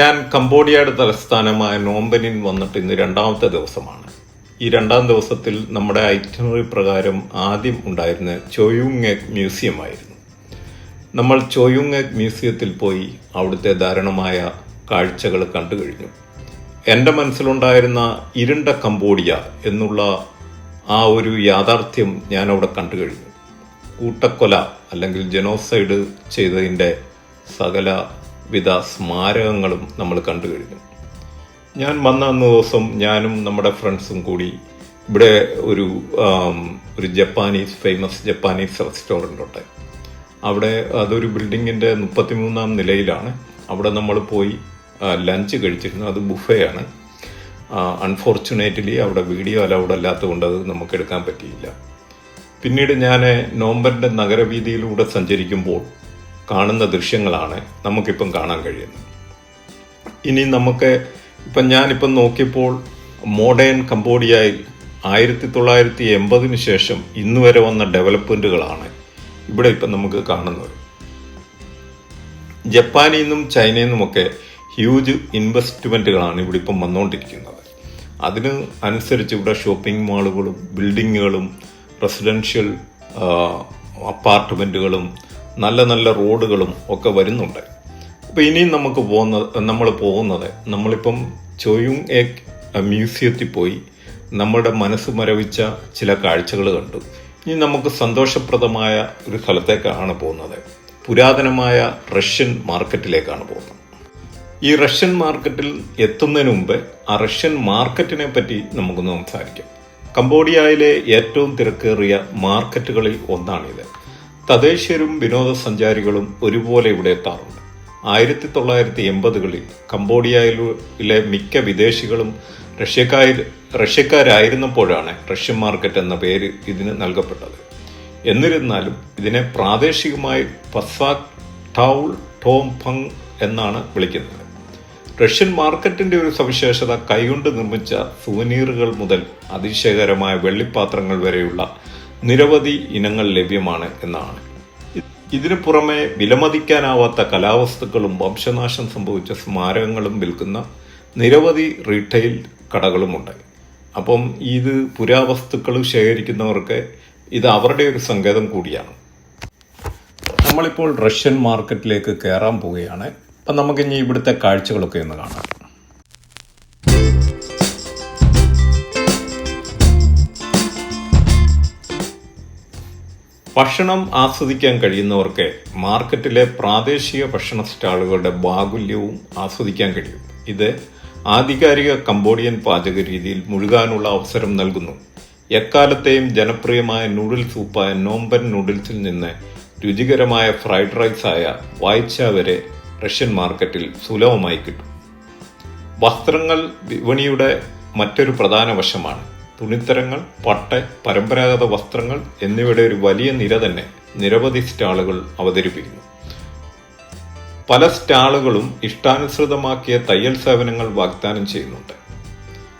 ഞാൻ കംബോഡിയയുടെ തലസ്ഥാനമായ നോമ്പനിൻ വന്നിട്ട് ഇന്ന് രണ്ടാമത്തെ ദിവസമാണ്. ഈ രണ്ടാം ദിവസത്തിൽ നമ്മുടെ ഐറ്റിനറി പ്രകാരം ആദ്യം ഉണ്ടായിരുന്ന ചോയുങ് മ്യൂസിയം ആയിരുന്നു നമ്മൾ ചോയുങ് മ്യൂസിയത്തിൽ പോയി അവിടുത്തെ ദാരുണമായ കാഴ്ചകൾ കണ്ടു കഴിഞ്ഞു. എന്റെ മനസ്സിലുണ്ടായിരുന്ന ഇരുണ്ട കംബോഡിയ എന്നുള്ള ആ ഒരു യാഥാർത്ഥ്യം ഞാൻ അവിടെ കണ്ടു കഴിഞ്ഞു. കൂട്ടക്കൊല അല്ലെങ്കിൽ ജനോസൈഡ് ചെയ്തതിന്റെ സകലവിധ സ്മാരകങ്ങളും നമ്മൾ കണ്ടു കഴിഞ്ഞു. ഞാൻ വന്ന അന്ന് ദിവസം ഞാനും നമ്മുടെ ഫ്രണ്ട്സും കൂടി ഇവിടെ ഒരു ഒരു ജപ്പാനീസ് ഫേമസ് ജപ്പാനീസ് റെസ്റ്റോറന്റ് ഉണ്ട്. അവിടെ അതൊരു ബിൽഡിങ്ങിന്റെ മുപ്പത്തിമൂന്നാം നിലയിലാണ്. അവിടെ നമ്മൾ പോയി ലഞ്ച് കഴിച്ചിരുന്നു അത് ബുഫയാണ്. അൺഫോർച്ചുനേറ്റ്ലി അവിടെ വീഡിയോ അലൗഡ് അല്ലാത്തതുകൊണ്ട് അത് നമുക്ക് എടുക്കാൻ പറ്റിയില്ല. പിന്നീട് ഞാൻ നോമ്പന്റെ നഗരവീതിയിലൂടെ സഞ്ചരിക്കുമ്പോൾ കാണുന്ന ദൃശ്യങ്ങളാണ് നമുക്കിപ്പം കാണാൻ കഴിയുന്നത്. ഇനി നമുക്ക് ഇപ്പം ഞാനിപ്പം നോക്കിയപ്പോൾ മോഡേൺ കംബോഡിയയിൽ ആയിരത്തി തൊള്ളായിരത്തി എൺപതിന് ശേഷം ഇന്ന് വരെ വന്ന ഡെവലപ്മെന്റുകളാണ് ഇവിടെ ഇപ്പം നമുക്ക് കാണുന്നത്. ജപ്പാനിൽ നിന്നും ചൈനയിൽ നിന്നുമൊക്കെ ഹ്യൂജ് ഇൻവെസ്റ്റ്മെന്റുകളാണ് ഇവിടെ ഇപ്പം വന്നുകൊണ്ടിരിക്കുന്നത് അതിന് അനുസരിച്ച് ഇവിടെ ഷോപ്പിംഗ് മാളുകളും ബിൽഡിങ്ങുകളും റെസിഡൻഷ്യൽ അപ്പാർട്ട്മെന്റുകളും നല്ല നല്ല റോഡുകളും ഒക്കെ വരുന്നുണ്ട്. അപ്പോൾ ഇനിയും നമുക്ക് പോകുന്ന നമ്മൾ പോകുന്നത് നമ്മളിപ്പം ചോയുങ് എ മ്യൂസിയത്തിൽ പോയി നമ്മുടെ മനസ്സ് മരവിച്ച ചില കാഴ്ചകൾ കണ്ടു. ഇനി നമുക്ക് സന്തോഷപ്രദമായ ഒരു സ്ഥലത്തേക്കാണ് പോകുന്നത്. പുരാതനമായ റഷ്യൻ മാർക്കറ്റിലേക്കാണ് പോകുന്നത്. ഈ റഷ്യൻ മാർക്കറ്റിൽ എത്തുന്നതിന് മുമ്പ് ആ റഷ്യൻ മാർക്കറ്റിനെ പറ്റി നമുക്കൊന്ന് സംസാരിക്കാം. കംബോഡിയയിലെ ഏറ്റവും തിരക്കേറിയ മാർക്കറ്റുകളിൽ ഒന്നാണിത്. തദ്ദേശീയരും വിനോദസഞ്ചാരികളും ഒരുപോലെ ഇവിടെ എത്താറുണ്ട്. ആയിരത്തി തൊള്ളായിരത്തി എൺപതുകളിൽ കംബോഡിയയിലെ മിക്ക വിദേശികളും റഷ്യക്കാരി റഷ്യക്കാരായിരുന്നപ്പോഴാണ് റഷ്യൻ മാർക്കറ്റ് എന്ന പേര് ഇതിന് നൽകപ്പെട്ടത്. എന്നിരുന്നാലും ഇതിനെ പ്രാദേശികമായി പസാക് ടൗൾ ടോം ഫങ് എന്നാണ് വിളിക്കുന്നത്. റഷ്യൻ മാർക്കറ്റിന്റെ ഒരു സവിശേഷത കൈകൊണ്ട് നിർമ്മിച്ച സുവനീറുകൾ മുതൽ അതിശയകരമായ വെള്ളിപ്പാത്രങ്ങൾ വരെയുള്ള നിരവധി ഇനങ്ങൾ ലഭ്യമാണ് എന്നാണ് ഇതിനു പുറമെ വിലമതിക്കാനാവാത്ത കലാവസ്തുക്കളും വംശനാശം സംഭവിച്ച സ്മാരകങ്ങളും വിൽക്കുന്ന നിരവധി റീറ്റെയിൽ കടകളുമുണ്ട്. അപ്പം ഇത് പുരാവസ്തുക്കൾ ശേഖരിക്കുന്നവർക്ക് ഇത് അവരുടെ ഒരു സങ്കേതം കൂടിയാണ്. നമ്മളിപ്പോൾ റഷ്യൻ മാർക്കറ്റിലേക്ക് കയറാൻ പോവുകയാണ്. അപ്പം നമുക്കിനി ഇവിടുത്തെ കാഴ്ചകളൊക്കെ ഒന്ന് കാണാം. ഭക്ഷണം ആസ്വദിക്കാൻ കഴിയുന്നവർക്ക് മാർക്കറ്റിലെ പ്രാദേശിക ഭക്ഷണ സ്റ്റാളുകളുടെ ബാഹുല്യവും ആസ്വദിക്കാൻ കഴിയും. ഇത് ആധികാരിക കംബോഡിയൻ പാചക രീതിയിൽ മുഴുകാനുള്ള അവസരം നൽകുന്നു. എക്കാലത്തെയും ജനപ്രിയമായ നൂഡിൽ സൂപ്പായ നോമ്പൻ നൂഡിൽസിൽ നിന്ന് രുചികരമായ ഫ്രൈഡ് റൈസായ വായിച്ച വരെ റഷ്യൻ മാർക്കറ്റിൽ സുലഭമായി കിട്ടും. വസ്ത്രങ്ങൾ വിപണിയുടെ മറ്റൊരു പ്രധാന വശമാണ്. തുണിത്തരങ്ങൾ പട്ട പരമ്പരാഗത വസ്ത്രങ്ങൾ എന്നിവയുടെ ഒരു വലിയ നിര തന്നെ നിരവധി സ്റ്റാളുകൾ അവതരിപ്പിക്കുന്നു. പല സ്റ്റാളുകളും ഇഷ്ടാനുസൃതമാക്കിയ തയ്യൽ സേവനങ്ങൾ വാഗ്ദാനം ചെയ്യുന്നുണ്ട്.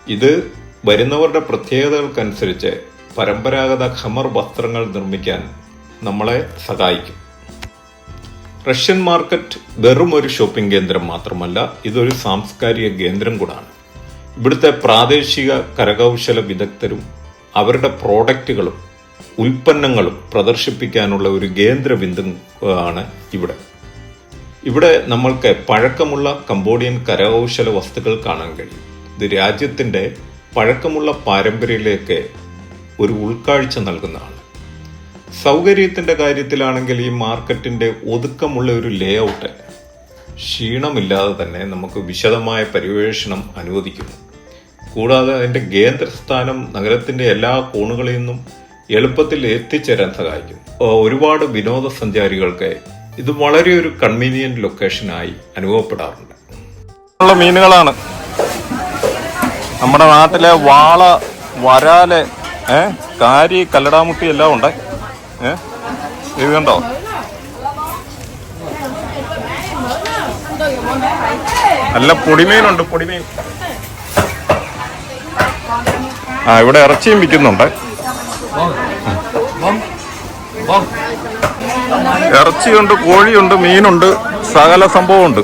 ഇത് വരുന്നവരുടെ പ്രത്യേകതകൾക്കനുസരിച്ച് പരമ്പരാഗത ഖമർ വസ്ത്രങ്ങൾ നിർമ്മിക്കാൻ നമ്മളെ സഹായിക്കും. റഷ്യൻ മാർക്കറ്റ് വെറും ഒരു ഷോപ്പിംഗ് കേന്ദ്രം മാത്രമല്ല ഇതൊരു സാംസ്കാരിക കേന്ദ്രം കൂടാണ്. ഇവിടുത്തെ പ്രാദേശിക കരകൗശല വിദഗ്ധരും അവരുടെ പ്രോഡക്റ്റുകളും ഉൽപ്പന്നങ്ങളും പ്രദർശിപ്പിക്കാനുള്ള ഒരു കേന്ദ്ര ബിന്ദു ആണ് ഇവിടെ. ഇവിടെ നമ്മൾക്ക് പഴക്കമുള്ള കംബോഡിയൻ കരകൗശല വസ്തുക്കൾ കാണാൻ കഴിയും. ഇത് രാജ്യത്തിന്റെ പഴക്കമുള്ള പാരമ്പര്യയിലേക്ക് ഒരു ഉൾക്കാഴ്ച നൽകുന്നതാണ്. സൗകര്യത്തിന്റെ കാര്യത്തിലാണെങ്കിൽ ഈ മാർക്കറ്റിന്റെ ഒതുക്കമുള്ള ഒരു ലേ ഔട്ട് ക്ഷീണമില്ലാതെ തന്നെ നമുക്ക് വിശദമായ പര്യവേഷണം അനുവദിക്കുന്നു. കൂടാതെ അതിന്റെ കേന്ദ്രസ്ഥാനം നഗരത്തിന്റെ എല്ലാ കോണുകളിൽ നിന്നും എളുപ്പത്തിൽ എത്തിച്ചേരാൻ സഹായിക്കും. ഒരുപാട് വിനോദസഞ്ചാരികൾക്ക് ഇത് വളരെ ഒരു കൺവീനിയന്റ് ലൊക്കേഷനായി അനുഭവപ്പെടാറുണ്ട്. മീനുകളാണ്. നമ്മുടെ നാട്ടിലെ വാള വരാൽ ഏ കാരി കല്ലടാമുട്ടി എല്ലാം ഉണ്ട്. ഏ ഇത് കണ്ടോ? നല്ല പൊടിമീനുണ്ട് പൊടിമീൻ. ആ ഇവിടെ ഇറച്ചിയും വിൽക്കുന്നുണ്ട്. ഇറച്ചിയുണ്ട് കോഴിയുണ്ട് മീനുണ്ട് സകല സംഭവമുണ്ട്.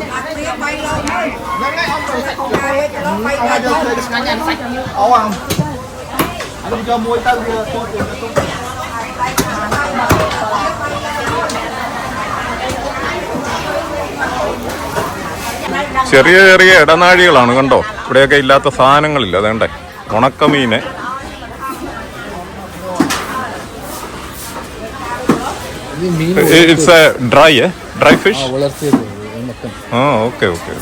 ചെറിയ ചെറിയ ഇടനാഴികളാണ് കണ്ടോ? ഇവിടെയൊക്കെ ഇല്ലാത്ത സാധനങ്ങളില്ല അതേണ്ടേ? ഉണക്കമീന്. ഇത് it's a dry dry fish ആ ഓക്കെ ഓക്കെ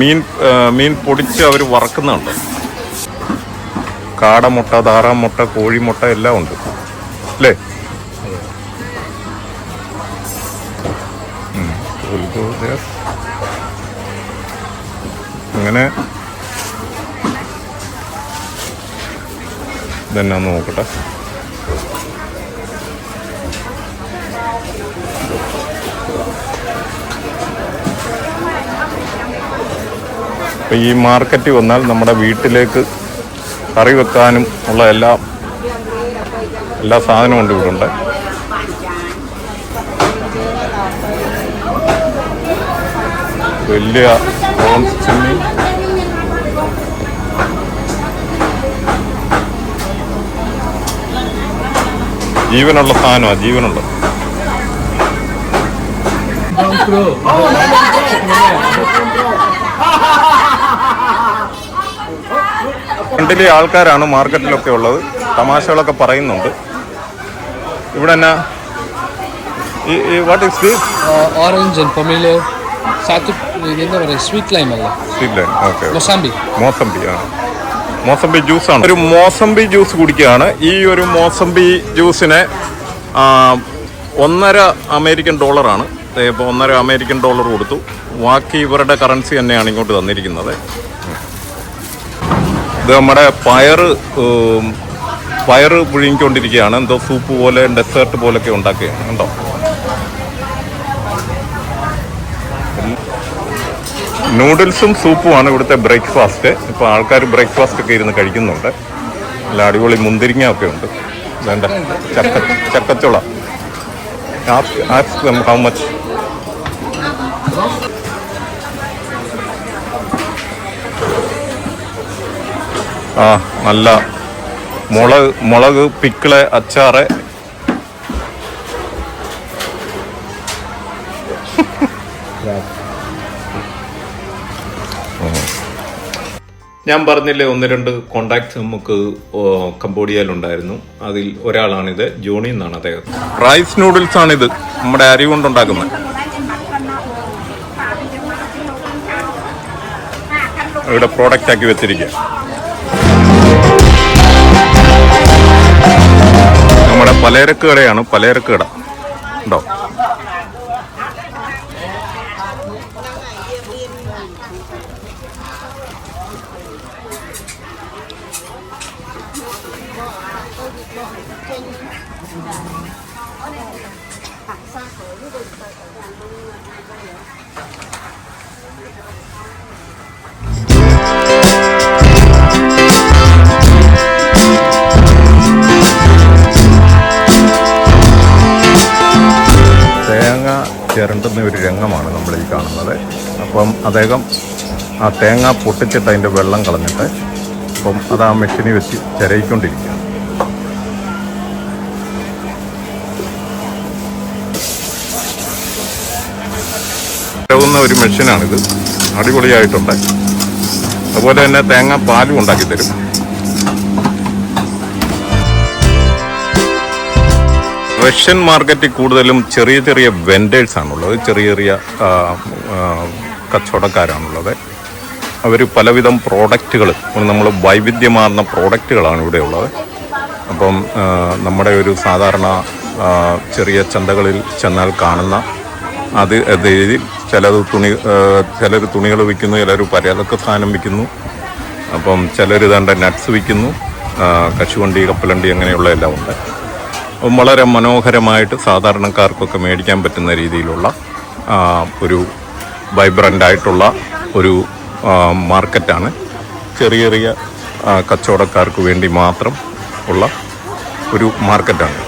മീൻ മീൻ പൊടിച്ച് അവർ വറക്കുന്നുണ്ട്. കാടമുട്ട താറാമുട്ട കോഴിമുട്ട എല്ലാം ഉണ്ട്. അല്ലേ? ഉം. അങ്ങനെ ഇതെന്നാന്ന് നോക്കട്ടെ. ഈ മാർക്കറ്റ് വന്നാൽ നമ്മുടെ വീട്ടിലേക്ക് കറി വെക്കാനും ഉള്ള എല്ലാ എല്ലാ സാധനവും ഉണ്ട് ഇവിടെ ഉണ്ട് വലിയ പ്രോൺസ് ജീവനുള്ള സാധനമാണ് ജീവനുള്ള. ഫ്രണ്ടിലെ ആൾക്കാരാണ് മാർക്കറ്റിലൊക്കെ ഉള്ളത്. തമാശകളൊക്കെ പറയുന്നുണ്ട്. ഇവിടെ എന്നാ? What is this orange and pomelo സാത്ത് എന്താ പറയുക? സ്വീറ്റ് ലൈം അല്ല? ഇല്ല ഓക്കെ മൊസാമ്പി മോസംബി ആ. മോസംബി ജ്യൂസാണ്. ഒരു മോസംബി ജ്യൂസ് കുടിക്കുകയാണ്. ഈ ഒരു മോസംബി ജ്യൂസിന് ഒന്നര അമേരിക്കൻ ഡോളറാണ്. ഇപ്പോൾ ഒന്നര അമേരിക്കൻ ഡോളർ കൊടുത്തു. ബാക്കി ഇവരുടെ കറൻസി തന്നെയാണ് ഇങ്ങോട്ട് തന്നിരിക്കുന്നത്. ഇത് നമ്മുടെ പയർ പയറ് പുഴുങ്ങിക്കൊണ്ടിരിക്കുകയാണ്. എന്തോ സൂപ്പ് പോലെ ഡെസേർട്ട് പോലൊക്കെ ഉണ്ടാക്കുകയാണ്. കണ്ടോ? നൂഡിൽസും സൂപ്പുമാണ് ഇവിടുത്തെ ബ്രേക്ക്ഫാസ്റ്റ്. ഇപ്പോൾ ആൾക്കാർ ബ്രേക്ക്ഫാസ്റ്റ് ഒക്കെ ഇരുന്ന് കഴിക്കുന്നുണ്ട്. നല്ല അടിപൊളി മുന്തിരിങ്ങ ഒക്കെ ഉണ്ട്. വേണ്ട ചക്ക ചക്കച്ചുള. ഹൗ മച്ച് ആ നല്ല മുളക് മുളക് പിക്കിൾ അച്ചാറ് ഞാൻ പറഞ്ഞില്ലേ ഒന്ന് രണ്ട് കോണ്ടാക്ട്സ് നമുക്ക് കംബോഡിയയിലുണ്ടായിരുന്നു. അതിൽ ഒരാളാണിത് ജോണി എന്നാണ് അദ്ദേഹം. റൈസ് നൂഡിൽസ് ആണ് ഇത് നമ്മുടെ അരി കൊണ്ടുണ്ടാക്കുന്നത്. ഇവിടെ പ്രോഡക്റ്റ് ആക്കി വെച്ചിരിക്കുക. നമ്മുടെ പലചരക്ക് കടയാണ് പലചരക്ക് കട. ഉണ്ടോ? തേങ്ങ ചിരണ്ടുന്ന ഒരു രംഗമാണ് നമ്മൾ ഈ കാണുന്നത്. അപ്പം അദ്ദേഹം ആ തേങ്ങ പൊട്ടിച്ചിട്ട് അതിന്റെ വെള്ളം കളഞ്ഞിട്ട് അപ്പം അത് ആ മെഷീനിൽ വെച്ച് ചിരയിക്കൊണ്ടിരിക്കുകയാണ് ഒരു മെഷീനാണിത്. അടിപൊളിയായിട്ടുണ്ട്. അതുപോലെ തന്നെ തേങ്ങ പാലും ഉണ്ടാക്കി തരും. റഷ്യൻ മാർക്കറ്റിൽ കൂടുതലും ചെറിയ ചെറിയ വെൻഡേഴ്സ് ആണുള്ളത്. ചെറിയ ചെറിയ കച്ചവടക്കാരാണുള്ളത്. അവർ പലവിധം പ്രോഡക്റ്റുകൾ നമ്മൾ വൈവിധ്യമാർന്ന പ്രോഡക്റ്റുകളാണ് ഇവിടെ ഉള്ളത്. അപ്പം നമ്മുടെ ഒരു സാധാരണ ചെറിയ ചന്തകളിൽ ചെന്നാൽ കാണുന്ന അത് എഴുതി ചിലത് തുണി ചിലർ തുണികൾ വിൽക്കുന്നു ചിലർ പരലൊക്കെ സാധനം വിൽക്കുന്നു. അപ്പം ചിലർ ഇതാണ്ട് നട്ട്സ് വിൽക്കുന്നു കശുവണ്ടി കപ്പലണ്ടി അങ്ങനെയുള്ള എല്ലാം ഉണ്ട്. അപ്പം വളരെ മനോഹരമായിട്ട് സാധാരണക്കാർക്കൊക്കെ മേടിക്കാൻ പറ്റുന്ന രീതിയിലുള്ള ഒരു വൈബ്രന്റ് ആയിട്ടുള്ള ഒരു മാർക്കറ്റാണ് ചെറിയ ചെറിയ കച്ചവടക്കാർക്ക് വേണ്ടി മാത്രം ഉള്ള ഒരു മാർക്കറ്റാണ്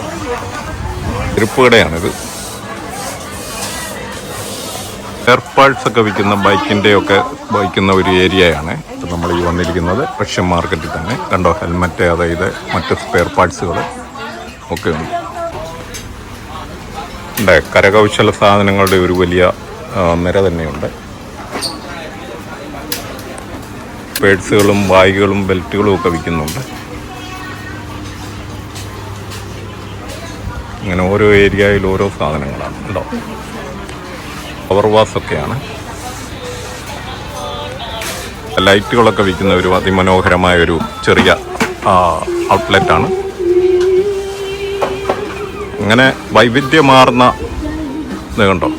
ചെരുപ്പ് സ്പെയർ പാർട്സ് ഒക്കെ വിൽക്കുന്ന ബൈക്കിന്റെ ഒക്കെ ബൈക്കുന്ന ഒരു ഏരിയയാണ്. ഇപ്പം നമ്മൾ ഈ വന്നിരിക്കുന്നത് റഷ്യൻ മാർക്കറ്റിൽ തന്നെ. കണ്ടോ? ഹെൽമെറ്റ് അതായത് മറ്റ് സ്പെയർ പാർട്സുകൾ ഒക്കെ ഉണ്ട്. ഉണ്ട് കരകൗശല സാധനങ്ങളുടെ ഒരു വലിയ നിര തന്നെയുണ്ട്. പേഴ്സുകളും ബാഗുകളും ബെൽറ്റുകളും ഒക്കെ വിൽക്കുന്നുണ്ട്. ഇങ്ങനെ ഓരോ ഏരിയയിൽ ഓരോ സാധനങ്ങളാണ്. ഉണ്ടോ പവർ വാസ് ഒക്കെയാണ് ലൈറ്റുകളൊക്കെ വിൽക്കുന്ന ഒരു അതിമനോഹരമായ ഒരു ചെറിയ ഔട്ട്ലെറ്റ് ആണ് അങ്ങനെ വൈവിധ്യമാർന്ന കണ്ടോ?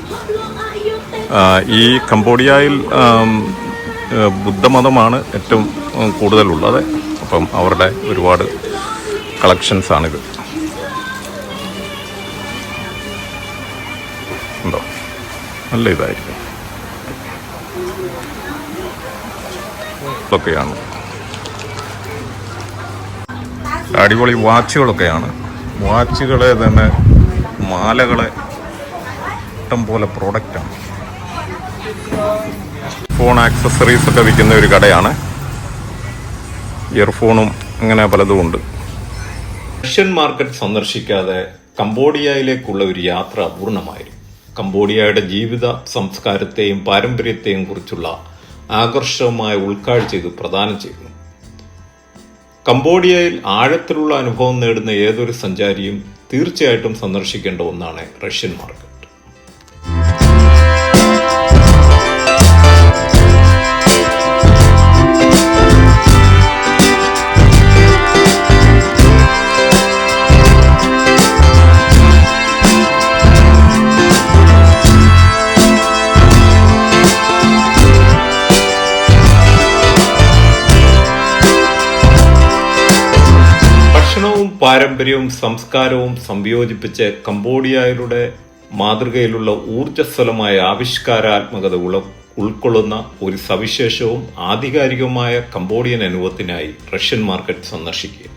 ഈ കംബോഡിയയിൽ ബുദ്ധമതമാണ് ഏറ്റവും കൂടുതലുള്ളത്. അപ്പം അവരുടെ ഒരുപാട് കളക്ഷൻസ് നല്ല ഇതായിരിക്കും ഇതൊക്കെയാണ്. അടിപൊളി വാച്ചുകളൊക്കെയാണ്. വാച്ചുകളെ തന്നെ മാലകളെ ഇഷ്ടം പോലെ പ്രോഡക്റ്റാണ് ഫോൺ ആക്സസറീസ് ഒക്കെ വിൽക്കുന്ന ഒരു കടയാണ്. ഇയർഫോണും അങ്ങനെ പലതും ഉണ്ട്. റഷ്യൻ മാർക്കറ്റ് സന്ദർശിക്കാതെ കംബോഡിയയിലേക്കുള്ള ഒരു യാത്ര അപൂർണമായിരുന്നു കംബോഡിയയുടെ ജീവിത സംസ്കാരത്തെയും പാരമ്പര്യത്തെയും കുറിച്ചുള്ള ആകർഷകമായ ഉൾക്കാഴ്ച ഇത് പ്രദാനം ചെയ്യുന്നു. കംബോഡിയയിൽ ആഴത്തിലുള്ള അനുഭവം നേടുന്ന ഏതൊരു സഞ്ചാരിയും തീർച്ചയായിട്ടും സന്ദർശിക്കേണ്ട ഒന്നാണ് റഷ്യൻ മാർക്കറ്റ് പാരമ്പര്യവും സംസ്കാരവും സംയോജിപ്പിച്ച് കംബോഡിയയിലൂടെ മാതൃകയിലുള്ള ഊർജസ്വലമായ ആവിഷ്കാരാത്മകത ഉള ഉൾക്കൊള്ളുന്ന ഒരു സവിശേഷവും ആധികാരികവുമായ കംബോഡിയൻ അനുഭവത്തിനായി റഷ്യൻ മാർക്കറ്റ് സന്ദർശിക്കുക.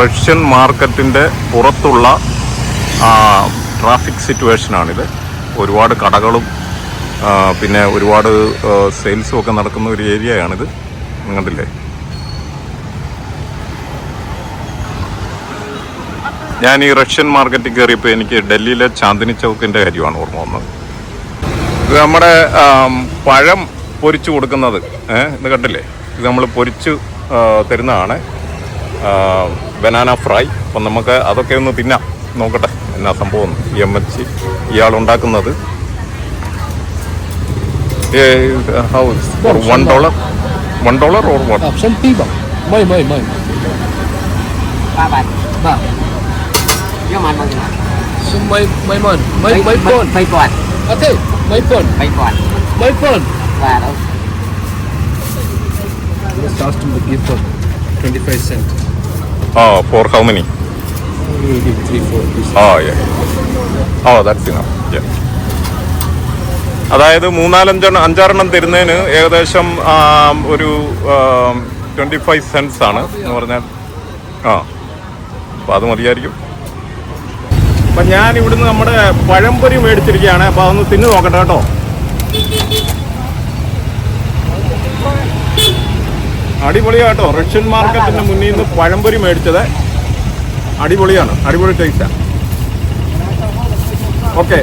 റഷ്യൻ മാർക്കറ്റിന്റെ പുറത്തുള്ള ട്രാഫിക് സിറ്റുവേഷനാണിത്. ഒരുപാട് കടകളും പിന്നെ ഒരുപാട് സെയിൽസും ഒക്കെ നടക്കുന്ന ഒരു ഏരിയയാണിത്. കണ്ടില്ലേ? ഞാൻ ഈ റഷ്യൻ മാർക്കറ്റിൽ കയറിയപ്പോൾ എനിക്ക് ഡൽഹിയിലെ ചാന്ദിനി ചൗക്കിന്റെ കാര്യമാണ് ഓർമ്മ വന്നത്. ഇത് നമ്മുടെ പഴം പൊരിച്ചു കൊടുക്കുന്നത്. ഇത് കണ്ടില്ലേ? ഇത് നമ്മൾ പൊരിച്ച് തരുന്നതാണ്. Banana fry. അപ്പം നമുക്ക് അതൊക്കെ ഒന്ന് തിന്നാം. നോക്കട്ടെ എന്നാ സംഭവം എം എച്ച് ഇയാൾ ഉണ്ടാക്കുന്നത്. One dollar one dollar or one Ah, some tiba. Mai, mai, mai. ba bạch Ba. với mà bao nhiêu So my, my man. My, my phone. phây còn Ate, my phone. phây còn My phone. và Just asked him to give for 25 cent. Oh, for how many? Three, give 3, 4 Oh, that's enough. Yeah. അതായത് മൂന്നാലഞ്ചെണ്ണം അഞ്ചാറെണ്ണം തരുന്നതിന് ഏകദേശം ഒരു twenty five sense ആണ് എന്ന് പറഞ്ഞാൽ ആ അപ്പോൾ അത് മതിയായിരിക്കും അപ്പം ഞാൻ ഇവിടുന്ന് നമ്മുടെ പഴംപൊരി മേടിച്ചിരിക്കുകയാണ്. അപ്പോൾ അതൊന്ന് തിന്നു നോക്കട്ടെ കേട്ടോ. അടിപൊളിയാട്ടോ റഷ്യൻ മാർക്കറ്റിന്റെ മുന്നിൽ നിന്ന് പഴംപൊരി മേടിച്ചത്. അടിപൊളിയാണ്. അടിപൊളി ടേസ്റ്റാണ് ഓക്കെ